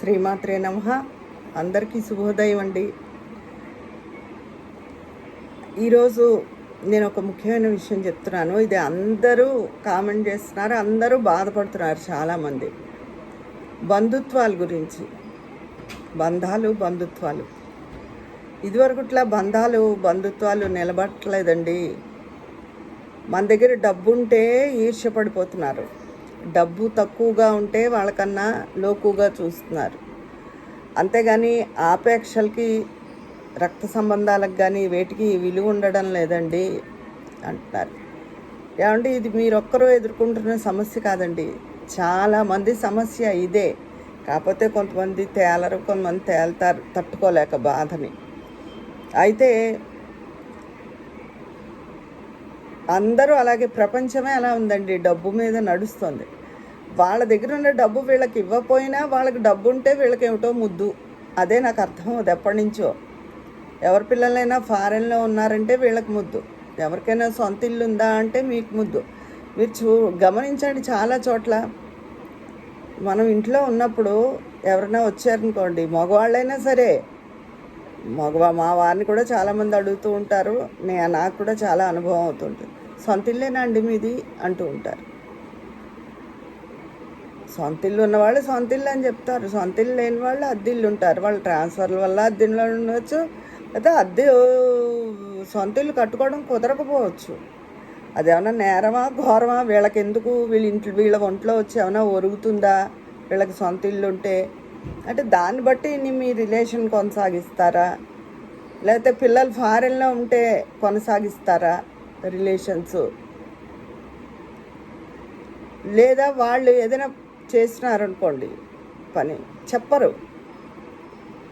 శ్రీమాత్రే నమ. అందరికీ శుభోదయం అండి. ఈరోజు నేను ఒక ముఖ్యమైన విషయం చెప్తున్నాను. ఇది అందరూ కామెంట్ చేస్తున్నారు అందరూ బాధపడుతున్నారు చాలామంది. బంధుత్వాల గురించి. బంధాలు బంధుత్వాలు. ఇదివరకుట్లా బంధాలు బంధుత్వాలు నిలబట్టలేదండి మన దగ్గర డబ్బు ఉంటే ఈర్ష్యపడిపోతున్నారు. డబ్బు తక్కువగా ఉంటే వాళ్ళకన్నా లోకుగా చూస్తున్నారు. అంతేగాని ఆపేక్షలకి రక్త సంబంధాలకు కానీ వేటికి విలువ ఉండడం లేదండి అంటున్నారు. ఏమంటే ఇది మీరొక్కరూ ఎదుర్కొంటున్న సమస్య కాదండి. చాలామంది సమస్య ఇదే. కాకపోతే కొంతమంది తేలరు కొంతమంది తేలుతారు తట్టుకోలేక బాధని. అయితే అందరూ అలాగే ప్రపంచమే అలా ఉందండి. డబ్బు మీద నడుస్తుంది. వాళ్ళ దగ్గర ఉన్న డబ్బు వీళ్ళకి ఇవ్వకపోయినా వాళ్ళకి డబ్బు ఉంటే వీళ్ళకి ఏమిటో ముద్దు. అదే నాకు అర్థం అది ఎప్పటి నుంచో. ఎవరి పిల్లలైనా ఫారెన్లో ఉన్నారంటే వీళ్ళకి ముద్దు. ఎవరికైనా సొంత ఇల్లు ఉందా అంటే మీకు ముద్దు. మీరు చూ గమనించండి చాలా చోట్ల. మనం ఇంట్లో ఉన్నప్పుడు ఎవరైనా వచ్చారనుకోండి మగవాళ్ళైనా సరే. మగవా మా వారిని కూడా చాలామంది అడుగుతూ ఉంటారు. నే నాకు కూడా చాలా అనుభవం అవుతుంటుంది. సొంతిల్లేనండి అండి మీది? అంటూ ఉంటారు. సొంత ఇల్లు ఉన్నవాళ్ళు సొంత ఇల్లు అని చెప్తారు. సొంత ఇల్లు లేని వాళ్ళు అద్దె ఉంటారు వాళ్ళు ట్రాన్స్ఫర్ల వల్ల అద్దెల్లో ఉండవచ్చు అయితే అద్దె సొంత ఇల్లు కట్టుకోవడం కుదరకపోవచ్చు. అదేమన్నా నేరమా ఘోరమా? వీళ్ళకి ఎందుకు వీళ్ళ ఇంట్లో వీళ్ళ ఒంట్లో వచ్చి ఏమైనా ఒరుగుతుందా? వీళ్ళకి సొంత ఇల్లు ఉంటే అంటే దాన్ని బట్టి మీ రిలేషన్ కొనసాగిస్తారా? లేకపోతే పిల్లలు ఫారెన్లో ఉంటే కొనసాగిస్తారా? రిలేషన్స్. లేదా వాళ్ళు ఏదైనా చేసినారనుకోండి పని చెప్పరు.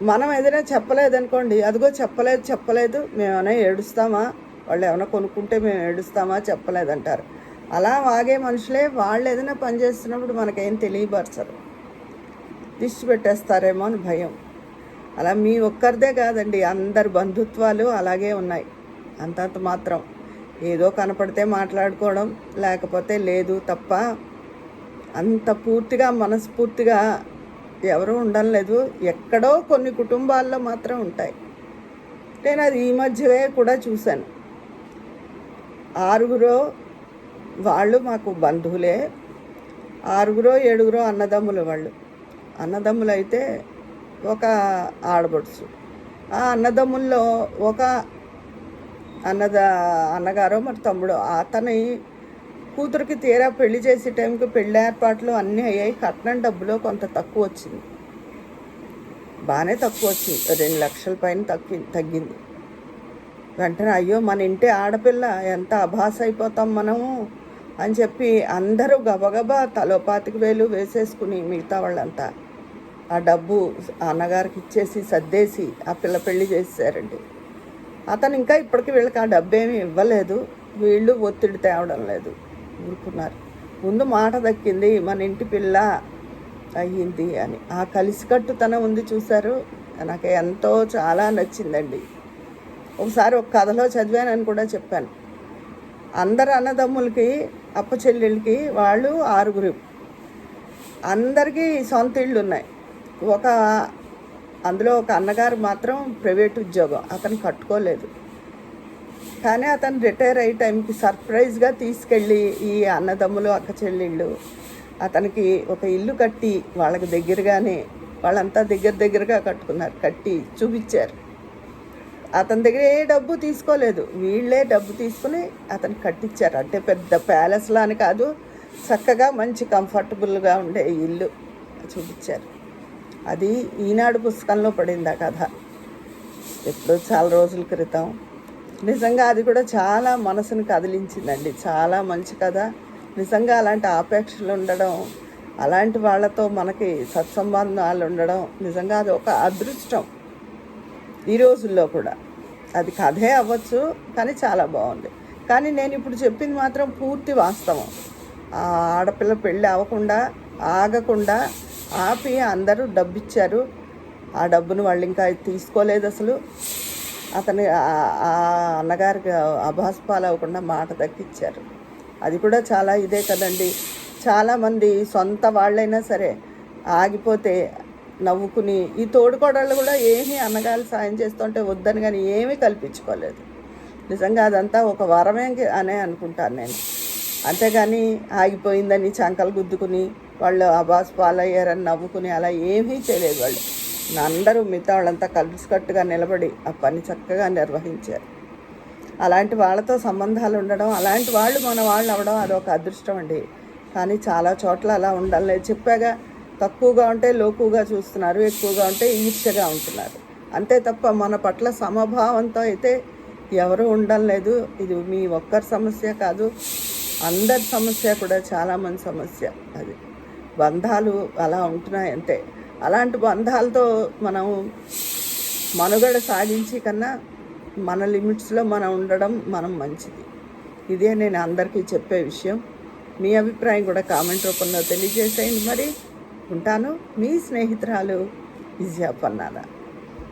మనం ఏదైనా చెప్పలేదనుకోండి అదిగో చెప్పలేదు చెప్పలేదు మేమైనా ఏడుస్తామా? వాళ్ళు ఏమైనా కొనుక్కుంటే మేము ఏడుస్తామా? చెప్పలేదంటారు. అలా వాగే మనుషులే వాళ్ళు ఏదైనా పని చేస్తున్నప్పుడు మనకేం తెలియపరచరు. దిష్టి పెట్టేస్తారేమో అని భయం. అలా మీ ఒక్కరిదే కాదండి అందరి బంధుత్వాలు అలాగే ఉన్నాయి. అంతంత మాత్రం. ఏదో కనపడితే మాట్లాడుకోవడం లేకపోతే లేదు తప్ప అంత పూర్తిగా మనస్ఫూర్తిగా ఎవరూ ఉండడం లేదు. ఎక్కడో కొన్ని కుటుంబాల్లో మాత్రం ఉంటాయి. నేను అది ఈ మధ్యవే కూడా చూశాను. ఆరుగురో వాళ్ళు మాకు బంధువులే. ఆరుగురో ఏడుగురో అన్నదమ్ములు వాళ్ళు. అన్నదమ్ములు అయితే ఒక ఆడబడుచు ఆ అన్నదమ్ముల్లో ఒక అన్నద అన్నగారో మరి తమ్ముడు అతని కూతురికి తీరా పెళ్ళి చేసే టైంకి పెళ్ళి ఏర్పాట్లు అన్నీ అయ్యాయి. కట్నం డబ్బులో కొంత తక్కువ వచ్చింది. బాగానే తక్కువ వచ్చింది. రెండు లక్షల పైన తగ్గి తగ్గింది. వెంటనే అయ్యో మన ఇంటి ఆడపిల్ల ఎంత అభాస అయిపోతాం మనము అని చెప్పి అందరూ గబగబా తలోపాతికి వేలు వేసేసుకుని మిగతా వాళ్ళంతా ఆ డబ్బు అన్నగారికి ఇచ్చేసి సర్దేసి ఆ పిల్ల పెళ్ళి చేసేసారండి. అతను ఇంకా ఇప్పటికీ వీళ్ళకి ఆ డబ్బేమీ ఇవ్వలేదు. వీళ్ళు ఒత్తిడి తేవడం లేదు. ఊరుకున్నారు. ముందు మాట దక్కింది మన ఇంటి పిల్ల అయ్యింది అని. ఆ కలిసికట్టుతనం ఉంది చూశారు. నాకు ఎంతో చాలా నచ్చిందండి. ఒకసారి ఒక కథలో చదివానని కూడా చెప్పాను. అందరు అన్నదమ్ములకి అప్ప చెల్లెళ్ళకి వాళ్ళు ఆరుగురు. అందరికీ సొంత ఇళ్ళు ఉన్నాయి ఒక అందులో ఒక అన్నగారు మాత్రం ప్రైవేట్ ఉద్యోగం. అతను కట్టుకోలేదు. కానీ అతను రిటైర్ అయ్యే టైంకి సర్ప్రైజ్గా తీసుకెళ్ళి ఈ అన్నదమ్ములు అక్క చెల్లెళ్ళు అతనికి ఒక ఇల్లు కట్టి వాళ్ళకి దగ్గరగానే వాళ్ళంతా దగ్గర దగ్గరగా కట్టుకున్నారు కట్టి చూపించారు. అతని దగ్గర ఏ డబ్బు తీసుకోలేదు. వీళ్ళే డబ్బు తీసుకుని అతను కట్టించారు. అంటే పెద్ద ప్యాలెస్లా అని కాదు చక్కగా మంచి కంఫర్టబుల్గా ఉండే ఇల్లు చూపించారు. అది ఈనాడు పుస్తకంలో పడింది ఆ కథ. ఎప్పుడో చాలా రోజుల క్రితం. నిజంగా అది కూడా చాలా మనసును కదిలించిందండి. చాలా మంచి కథ. నిజంగా అలాంటి ఆపేక్షలు ఉండడం అలాంటి వాళ్ళతో మనకి సత్సంబంధాలు ఉండడం నిజంగా అది ఒక అదృష్టం. ఈ రోజుల్లో కూడా. అది కథే అవ్వచ్చు కానీ చాలా బాగుంది. కానీ నేను ఇప్పుడు చెప్పింది మాత్రం పూర్తి వాస్తవం. ఆ ఆడపిల్ల పెళ్ళి అవ్వకుండా ఆగకుండా ఆపి అందరూ డబ్బు ఇచ్చారు ఆ డబ్బును వాళ్ళు ఇంకా తీసుకోలేదు అసలు. అతని ఆ- అన్నగారికి అభాస్పాలు అవ్వకుండా మాట దక్కిచ్చారు అది కూడా చాలా ఇదే కదండి. చాలామంది సొంత వాళ్ళైనా సరే ఆగిపోతే నవ్వుకుని ఈ తోడుకోడళ్ళు కూడా ఏమీ అన్నగారు సాయం చేస్తుంటే వద్దని కానీ ఏమీ కల్పించుకోలేదు. నిజంగా అదంతా ఒక వరమే అనే అనుకుంటాను నేను. అంతేగాని ఆగిపోయిందని చంకలు గుద్దుకుని వాళ్ళు అబాస్ పాలయ్యారని నవ్వుకుని అలా ఏమీ చేయలేదు వాళ్ళు. అందరూ మిగతా వాళ్ళంతా కలిసికట్టుగా నిలబడి ఆ పని చక్కగా నిర్వహించారు. అలాంటి వాళ్ళతో సంబంధాలు ఉండడం అలాంటి వాళ్ళు మన వాళ్ళు అవడం అదొక అదృష్టం అండి. కానీ చాలా చోట్ల అలా ఉండాలి. చెప్పాగా తక్కువగా ఉంటే లోకుగా చూస్తున్నారు ఎక్కువగా ఉంటే ఈర్ష్యగా ఉంటున్నారు. అంతే తప్ప మన పట్ల సమభావంతో అయితే ఎవరు ఉండడం లేదు ఇది మీ ఒక్కరి సమస్య కాదు. అందరి సమస్య కూడా చాలామంది సమస్య అది. బంధాలు అలా ఉంటున్నాయి అంతే అలాంటి బంధాలతో మనం మనుగడ సాగించి కన్నా మన లిమిట్స్లో మనం ఉండడం మనం మంచిది. ఇదే నేను అందరికీ చెప్పే విషయం. మీ అభిప్రాయం కూడా కామెంట్ రూపంలో తెలియజేసేయండి. మరి ఉంటాను. మీ స్నేహితురాలు విజయ పన్నారా